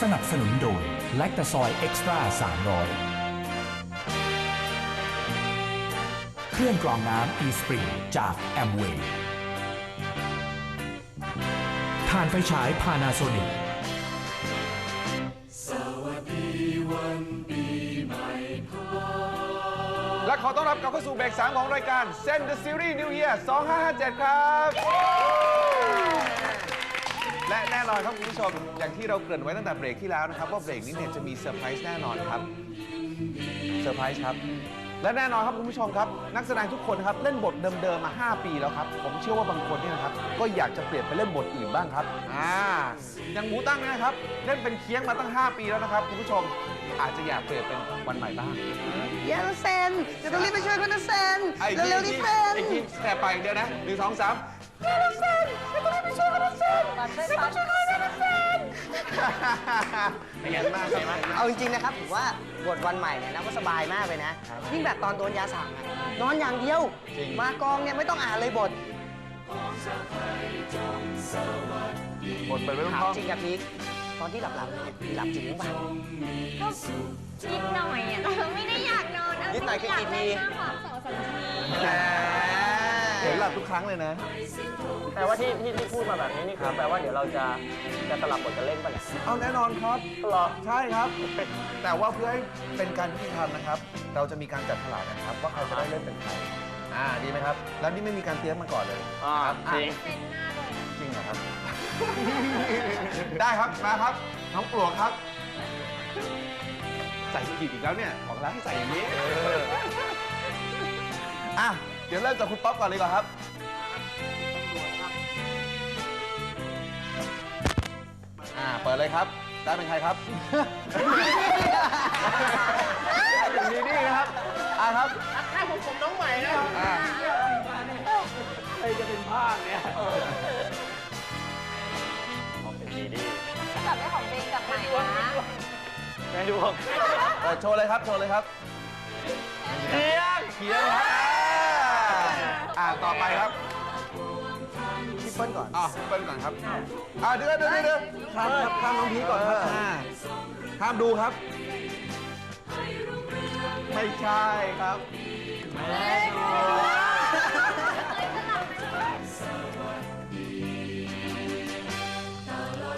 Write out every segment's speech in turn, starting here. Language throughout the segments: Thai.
สนับสนุนโดยแลคตาซอยเอ็กซ์ตร้า300 เครื่องกรองน้ำ eSpring จาก Amway ทานไฟฉาย Panasonic และขอต้อนรับกลับเข้าสู่เบรก3ของรายการ Send the Series New Year 2557 ครับ และแน่นอนครับคุณผู้ชม อย่างที่เราเกริ่นไว้ตั้งแต่เบรกที่แล้วนะครับ ว่าเบรกนี้เนี่ยจะมีเซอร์ไพรส์แน่นอนครับเซอร์ไพรส์ครับ และแน่นอนครับคุณผู้ชมครับ นักแสดงทุกคนครับเล่นบทเดิมๆมา 5 ปีแล้วครับ ผมเชื่อว่าบางคนเนี่ยนะครับก็อยากจะเปลี่ยนไปเล่นบทอื่นบ้างครับอ่าอย่างหมูตั้งเนี่ยนะครับเล่นเป็นเคียงมาตั้ง 5 ปีแล้วนะครับคุณผู้ชมอาจจะอยากเปลี่ยนเป็นวันใหม่บ้างเดี๋ยวเซนจะต้องรีบไปช่วยคุณนะเซนไอ้เร็วๆนี่เซนไอ้ทีแค่ไปเดียวนะหนึ่งสองสาม เนียนมากใช่ไหมเอาจริงๆนะครับผมว่าบทวันใหม่เนี่ยนะก็สบายมากเลยนะยิ่งแบบตอนโดนยาสั่งอะนอนอย่างเดียว มากองเนี่ยไม่ต้องอ่านเลยบทหมดไปไม่ต้องถามท้องจริงกับพีคตอนที่หลับๆเนี่ยพี่หลับจริงหรือเปล่าก็นิดหน่อยอะไม่ได้อยากนอนเอานิดหน่อยคือกี่ทีอยากเล่นมากกว่าสองสามทีแหม เห็นหลับทุกครั้งเลยนะ แปลว่าที่ที่ที่พูดมาแบบนี้นี่คือแปลว่าเดี๋ยวเราจะจะสลับบทกันเล่นป่ะเนี่ยเอาแน่นอนครับ หรอ ใช่ครับ แต่ว่าเพื่อให้เป็นการยุติธรรมนะครับ เราจะมีการจัดฉลากกันครับ ว่าใครจะได้เล่นเป็นใคร อ่า ดีไหมครับ แล้วนี่ไม่มีการเตรียมมาก่อนเลย อ่าครับจริงเป็นหน้าเลยจริงเหรอครับ ได้ครับ มาครับ น้องปลวกครับ ใส่สกีบอีกแล้วเนี่ย ของร้านให้ใส่อย่างนี้เอออะเดี๋ยวเริ่มจากคุณป๊อปก่อนเลยก่อนครับอ่าเปิดเลยครับ ได้เป็นใครครับอย่างนี้นี่นะครับ อ่าครับให้ผมผมน้องใหม่นะอ่าใครจะเป็นภาคเนี่ยอ๋อเป็นดีดีกลับได้ของเบงกลับใหม่นะแม่ดวงเปิดโชว์เลยครับ โชว์เลยครับเพียงเขียนครับ อ่าต่อไปครับพี่เปิ้ลก่อน อะเปิ้ลก่อนครับอ่าเดี๋ยวเดี๋ยวเดี๋ยวเดี๋ยวข้ามครับข้ามน้องพีชก่อนครับอ่าข้ามดูครับ ไม่ใช่ครับ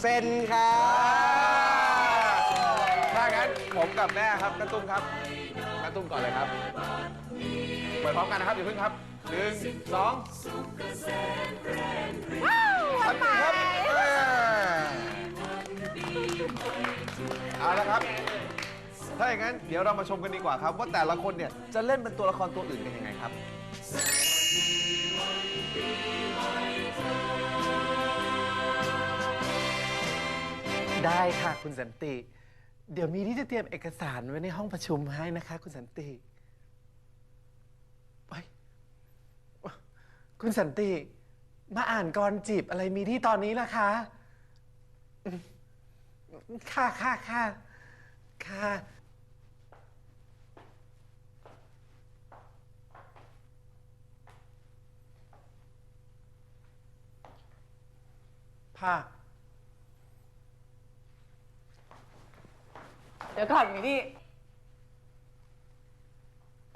เซนครับถ้างั้นผมกับแม่ครับกระตุ้มครับ กระตุ้มก่อนเลยครับ เปิดพร้อมกันนะครับอย่าเพิ่งครับหนึ่งสองทันทีครับเอ้ยเอาละครับ ถ้าอย่างนั้นเดี๋ยวเรามาชมกันดีกว่าครับ ว่าแต่ละคนเนี่ยจะเล่นเป็นตัวละครตัวอื่นกันยังไงครับ ได้ค่ะคุณสันติ เดี๋ยวมีที่จะเตรียมเอกสารไว้ในห้องประชุมให้นะคะ คุณสันติเฮ้ยคุณสันติ มาอ่านกรจีบอะไรมีที่ตอนนี้ล่ะคะอืมค่ะค่ะค่ะค่ะผ้า ดี๋ยวก่อนมีดี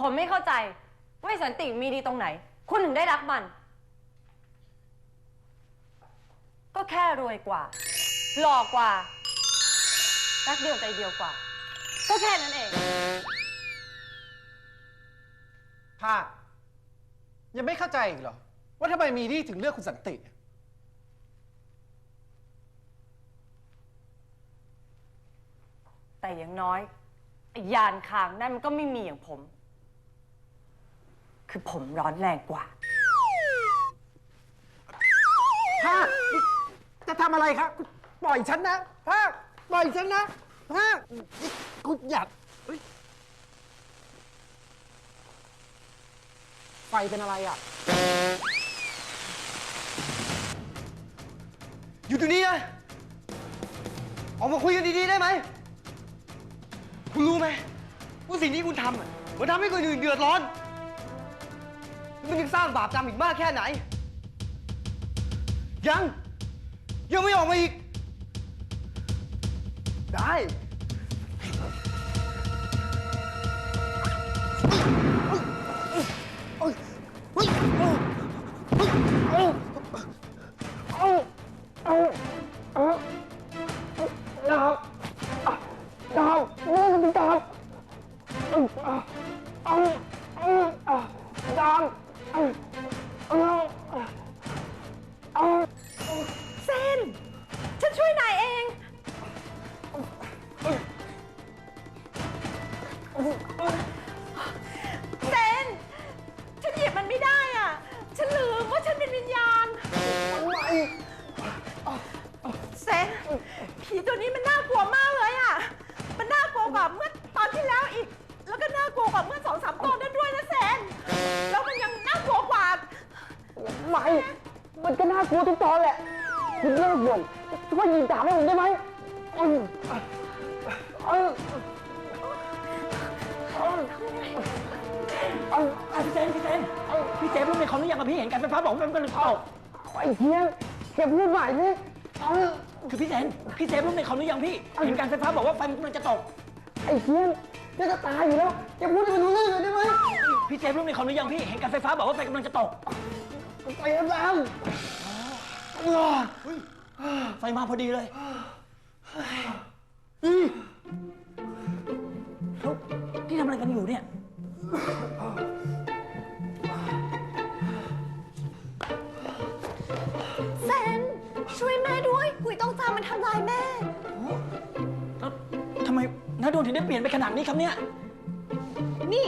ผมไม่เข้าใจว่าไอ้สันติมีดีตรงไหน คุณถึงได้รักมัน ก็แค่รวยกว่า หล่อกว่า รักเดียวใจเดียวกว่า ก็แค่นั้นเองผ้ายังไม่เข้าใจอีกเหรอ ว่าทำไมมีดีถึงเลือกคุณสันติ แต่อย่างน้อยไอ้ยานคางนั่นมันก็ไม่มีอย่างผม คือผมร้อนแรงกว่า ภาคจะทำอะไรครับ ปล่อยฉันนะ ภาค ปล่อยฉันนะ ภาคคุณอยากเฮ้ยไฟเป็นอะไรอะ อยู่ตรงนี้นะ ออกมาคุยกันดีๆได้ไหม คุณรู้ไหมว่าสิ่งที่คุณทำอะมันทำให้คนอื่นเดือดร้อนแล้วมันยังสร้างบาปกรรมอีกมากแค่ไหน ยัง ยังไม่ออกมาอีก ได้เซ มันก็น่ากลัวทุกตอนแหละ คุณเลิกบ่นช่วยยิงดาบให้ผมได้ไหมอืมเออเอาเอาพี่เจนพี่เจนเอาพี่เจนรู้ในคอมหรือยังกับพี่เห็นการไฟฟ้าบอกว่ามันเป็นเผาไอ้เฮียแกพูดใหม่ดิเอาคือพี่เจนพี่เจนรู้ในคอมหรือยังพี่เห็นการไฟฟ้าบอกว่าไฟมันกำลังจะตก ไอ้เฮียแกจะตายอยู่แล้วแกพูดให้มันรู้เรื่องหน่อยได้ไหมพี่เจนรู้ในคอมหรือยังพี่เห็นการไฟฟ้าบอกว่าไฟกำลังจะตกไฟแล้ว ไฟมาพอดีเลยแล้วที่ทำอะไรกันอยู่เนี่ย เซน ช่วยแม่ด้วยหุยต้องจามมันทำลายแม่ แล้วทำไมน้าโดนถึงได้เปลี่ยนไปขนาดนี้ครับเนี่ย นี่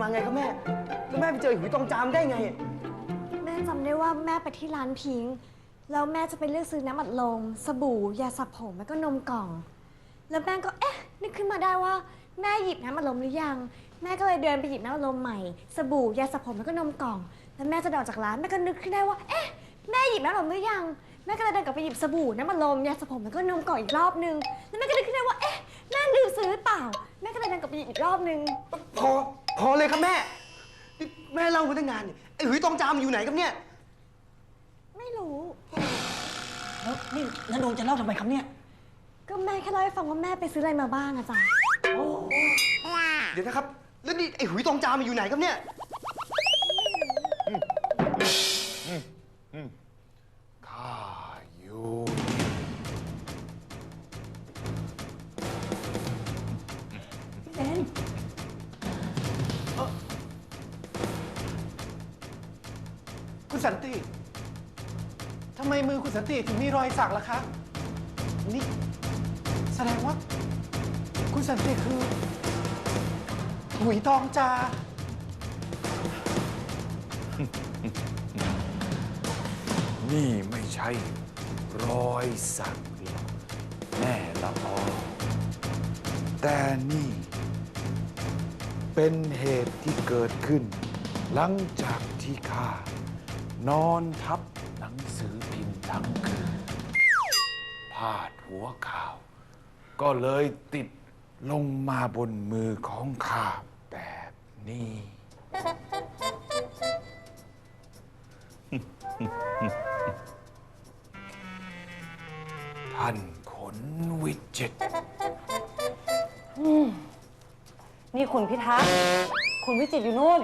มาไงครับแม่แล้วแม่ไปเจอไอ้หุยตองจามได้ไง แม่จำได้ว่าแม่ไปที่ร้านพิงค์แล้วแม่จะไปเลือกซื้อน้ำอัดลมสบู่ยาสระผมแล้วก็นมกล่อง แล้วแม่ก็เอ๊ะนึกขึ้นมาได้ว่าแม่หยิบน้ำอัดลมหรือยัง แม่ก็เลยเดินไปหยิบน้ำอัดลมใหม่สบู่ยาสระผมแล้วก็นมกล่อง แล้วแม่จะเดินออกจากร้านแม่ก็นึกขึ้นได้ว่าเอ๊ะแม่หยิบน้ำอัดลมหรือยังแม่ก็เลยเดินกลับไปหยิบสบู่น้ำอัดลมยาสระผมแล้วก็นมกล่องอีกรอบนึงแล้วแม่ก็นึกขึ้นได้ว่าเอ๊ะแม่ลืมซื้อหรือเปล่า แม่ก็เลยเดินกลับไปหยิบอีกรอบนึง พอ พอเลยครับแม่นี่แม่เล่ามาตั้งนานนี่ไอ้หุยตองจามอยู่ไหนครับเนี่ย ไม่รู้ แล้วนี่น้าโดนจะเล่าทำไมครับเนี่ย ก็แม่แค่เล่าให้ฟังว่าแม่ไปซื้ออะไรมาบ้างอะจ๊ะเดี๋ยวนะครับ แล้วนี่ไอ้หุยตองจามอยู่ไหนครับเนี่ยข้ คุณสันติทำไมมือคุณสันติถึงมีรอยสักล่ะคะ นี่ แสดงว่า คุณสันติคือหุยทองจา นี่ไม่ใช่ รอยสักหรอกแม่ละออแต่นี่ เป็นเหตุที่เกิดขึ้น หลังจากที่ข้า นอนทับหนังสือพิมพ์ทั้งคืนพาดหัวข่าว ก็เลยติดลงมาบนมือของข้าแบบนี้ ท่านขนวิจิตรนี่คุณพิทักษ์คุณวิจิตรอยู่นู่น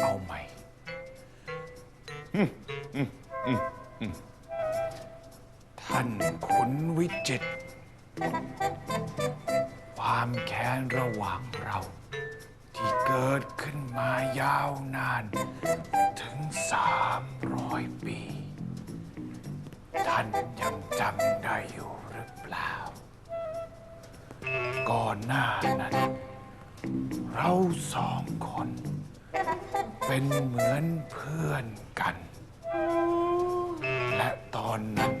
เอาใหม่อืมอืมอืมอืมท่านขุนวิจิต ความแค้นระหว่างเรา ที่เกิดขึ้นมายาวนาน ถึงสามร้อยปี ท่านยังจำได้อยู่หรือเปล่า ก่อนหน้านั้น เราสองคน เป็นเหมือนเพื่อนกัน และตอนนั้น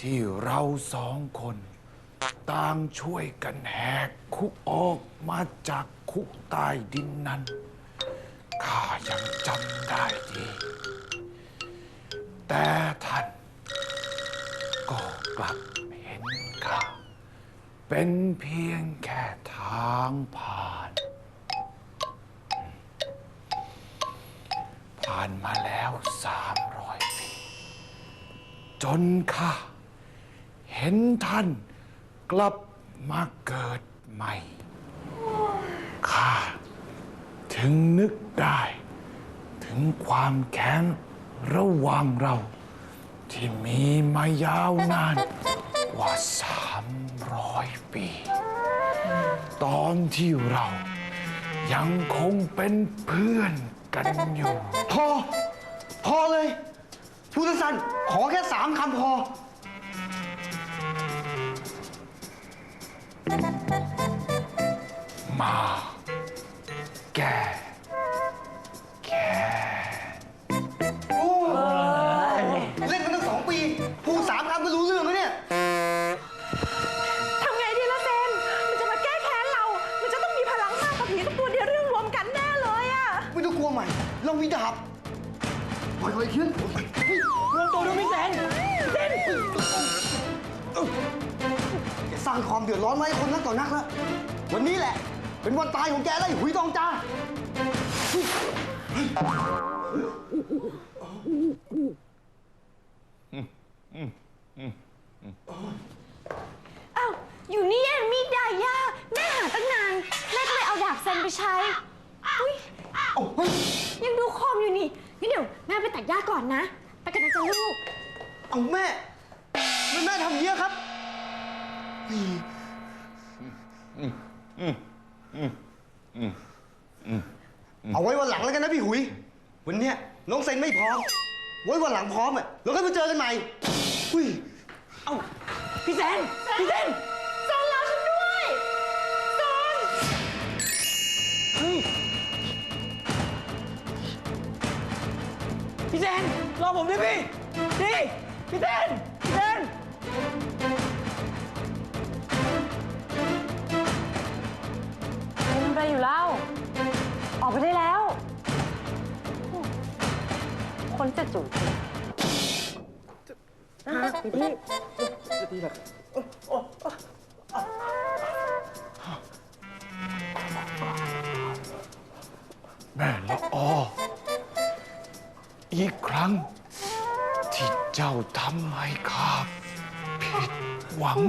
ที่เราสองคน ต่างช่วยกันแหกคุกออกมาจากคุกใต้ดินนั้น ข้ายังจำได้ดี แต่ท่านก็กลับเห็นข้า เป็นเพียงแค่ทางผ่าน ผ่านมาแล้วสามร้อยปี จนข้าเห็นท่านกลับมาเกิดใหม่ ข้าถึงนึกได้ ถึงความแค้นระหว่างเรา ที่มีมายาวนานกว่าสา ปี ตอนที่เรายังคงเป็นเพื่อนกันอยู่ พอ พอเลย พูดสั้นๆขอแค่สามคำพอ มา เป็นวันตายของแกแล้วไอ้หุยตองจ้าอ้าว อยู่นี่เองมีดดายาแม่หาตั้งนาน แม่ก็เลยเอาดาบเซนไปใช้อุ้ยยังดูคมอยู่นี่งั้นเดี๋ยวแม่ไปตัดหญ้าก่อนนะ ไปกันนะจ๊ะลูก เอาแม่แม่แม่ทำอย่างนี้ยครับ เอาไว้วันหลังแล้วกันนะพี่หุย วันเนี้ยน้องเซนไม่พร้อม ไว้วันหลังพร้อมอะเราก็มาเจอกันใหม่อุ้ยเอ้าพี่เซนพี่เซนเซนรอฉันด้วยเซนเฮ้ยพี่เซนรอผมด้วยพี่พี่พี่เซนพี่เซน ออกไปได้แล้ว คนจะจุ๋แม่ละอออีกครั้ง ที่เจ้าทำให้ข้าผิดหวัง